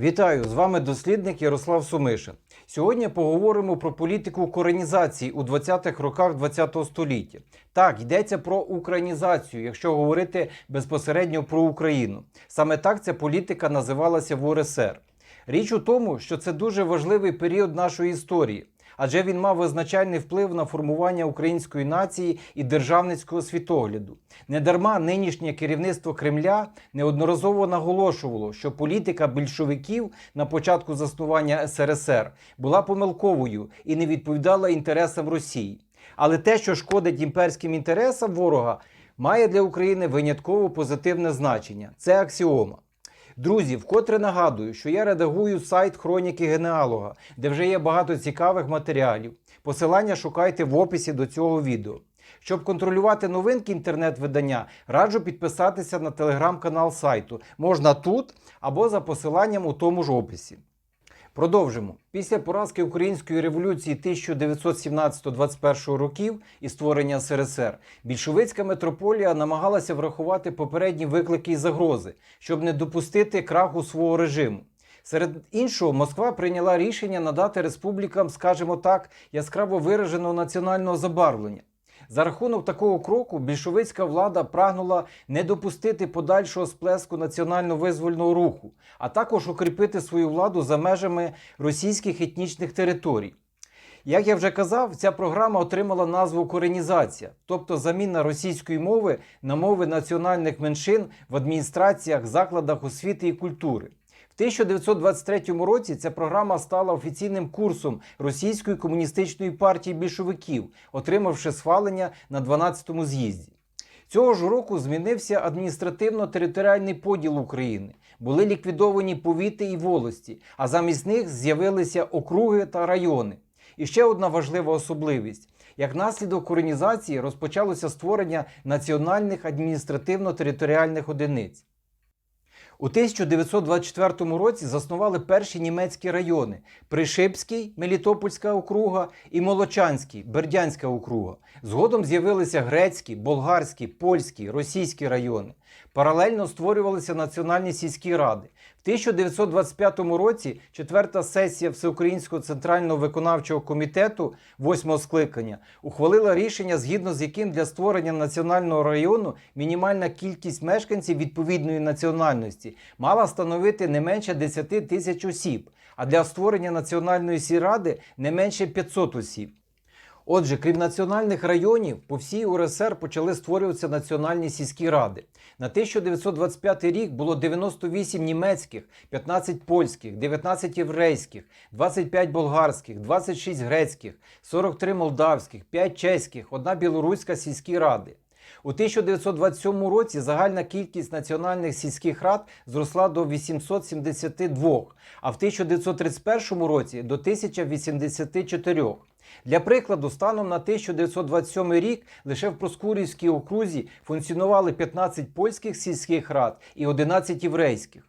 Вітаю! З вами дослідник Ярослав Сумишин. Сьогодні поговоримо про політику коренізації у 20-х роках ХХ століття. Так, йдеться про українізацію, якщо говорити безпосередньо про Україну. Саме так ця політика називалася в УРСР. Річ у тому, що це дуже важливий період нашої історії, адже він мав визначальний вплив на формування української нації і державницького світогляду. Недарма нинішнє керівництво Кремля неодноразово наголошувало, що політика більшовиків на початку заснування СРСР була помилковою і не відповідала інтересам Росії. Але те, що шкодить імперським інтересам ворога, має для України винятково позитивне значення. Це аксіома. Друзі, вкотре нагадую, що я редагую сайт Хроніки Генеалога, де вже є багато цікавих матеріалів. Посилання шукайте в описі до цього відео. Щоб контролювати новинки інтернет-видання, раджу підписатися на телеграм-канал сайту. Можна тут або за посиланням у тому ж описі. Продовжимо. Після поразки Української революції 1917-21 років і створення СРСР, більшовицька метрополія намагалася врахувати попередні виклики і загрози, щоб не допустити краху свого режиму. Серед іншого, Москва прийняла рішення надати республікам, скажімо так, яскраво вираженого національного забарвлення. За рахунок такого кроку більшовицька влада прагнула не допустити подальшого сплеску національно-визвольного руху, а також укріпити свою владу за межами російських етнічних територій. Як я вже казав, ця програма отримала назву коренізація, тобто заміна російської мови на мови національних меншин в адміністраціях, закладах освіти і культури. В 1923 році ця програма стала офіційним курсом Російської комуністичної партії більшовиків, отримавши схвалення на 12-му з'їзді. Цього ж року змінився адміністративно-територіальний поділ України. Були ліквідовані повіти і волості, а замість них з'явилися округи та райони. І ще одна важлива особливість: як наслідок коренізації розпочалося створення національних адміністративно-територіальних одиниць. У 1924 році заснували перші німецькі райони: Пришипський, Мелітопольська округа і Молочанський, Бердянська округа. Згодом з'явилися грецькі, болгарські, польські, російські райони. Паралельно створювалися національні сільські ради. В 1925 році четверта сесія Всеукраїнського центрального виконавчого комітету, восьмого скликання, ухвалила рішення, згідно з яким для створення національного району мінімальна кількість мешканців відповідної національності мала становити не менше 10 тисяч осіб, а для створення національної сільради не менше 500 осіб. Отже, крім національних районів, по всій УРСР почали створюватися національні сільські ради. На 1925 рік було 98 німецьких, 15 польських, 19 єврейських, 25 болгарських, 26 грецьких, 43 молдавських, 5 чеських, одна білоруська сільські ради. У 1927 році загальна кількість національних сільських рад зросла до 872, а в 1931 році до 1084. Для прикладу, станом на 1927 рік лише в Проскурівській окрузі функціонували 15 польських сільських рад і 11 єврейських.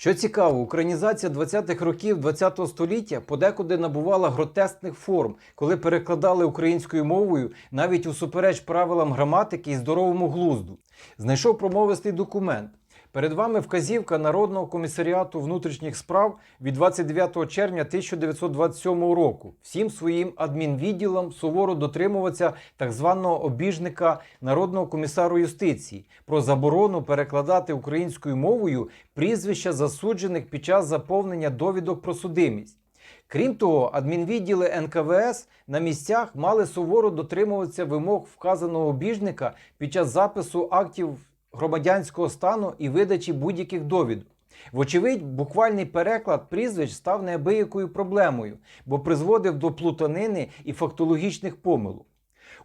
Що цікаво, українізація 20-х років ХХ століття подекуди набувала гротескних форм, коли перекладали українською мовою навіть усупереч правилам граматики і здоровому глузду. Знайшов промовистий документ. Перед вами вказівка Народного комісаріату внутрішніх справ від 29 червня 1927 року. Всім своїм адмінвідділам суворо дотримуватися так званого обіжника Народного комісару юстиції про заборону перекладати українською мовою прізвища засуджених під час заповнення довідок про судимість. Крім того, адмінвідділи НКВС на місцях мали суворо дотримуватися вимог вказаного обіжника під час запису актів громадянського стану і видачі будь-яких довідок. Вочевидь, буквальний переклад прізвищ став неабиякою проблемою, бо призводив до плутанини і фактологічних помилок.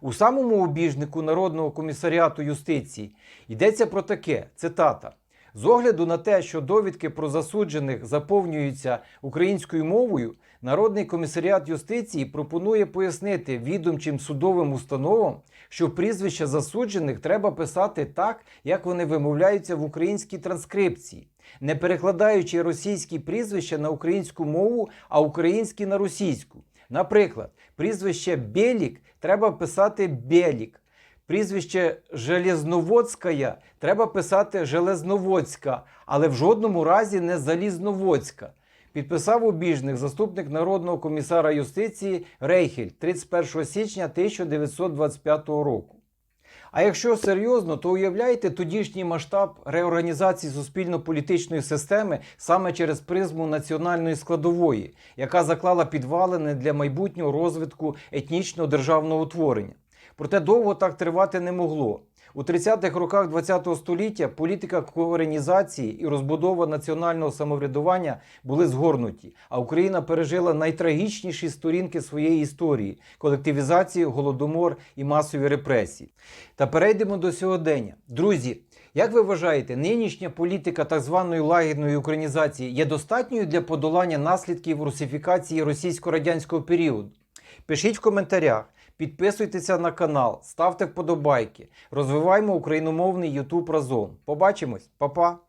У самому обіжнику Народного комісаріату юстиції йдеться про таке: цитата. З огляду на те, що довідки про засуджених заповнюються українською мовою, Народний комісаріат юстиції пропонує пояснити відомчим судовим установам, що прізвища засуджених треба писати так, як вони вимовляються в українській транскрипції, не перекладаючи російські прізвища на українську мову, а українські на російську. Наприклад, прізвище Белік треба писати Белік. Прізвище Железноводська треба писати Железноводська, але в жодному разі не Залізноводська. Підписав обіжник заступник народного комісара юстиції Рейхель 31 січня 1925 року. А якщо серйозно, то уявляєте тодішній масштаб реорганізації суспільно-політичної системи саме через призму національної складової, яка заклала підвалини для майбутнього розвитку етнічного державного утворення. Проте довго так тривати не могло. У 30-х роках ХХ століття політика коренізації і розбудова національного самоврядування були згорнуті, а Україна пережила найтрагічніші сторінки своєї історії колективізацію, голодомор і масові репресії. Та перейдемо до сьогодення. Друзі, як ви вважаєте, нинішня політика так званої лагідної українізації є достатньою для подолання наслідків русифікації російсько-радянського періоду? Пишіть в коментарях, підписуйтеся на канал, ставте вподобайки, розвиваємо україномовний YouTube разом. Побачимось, Па-па!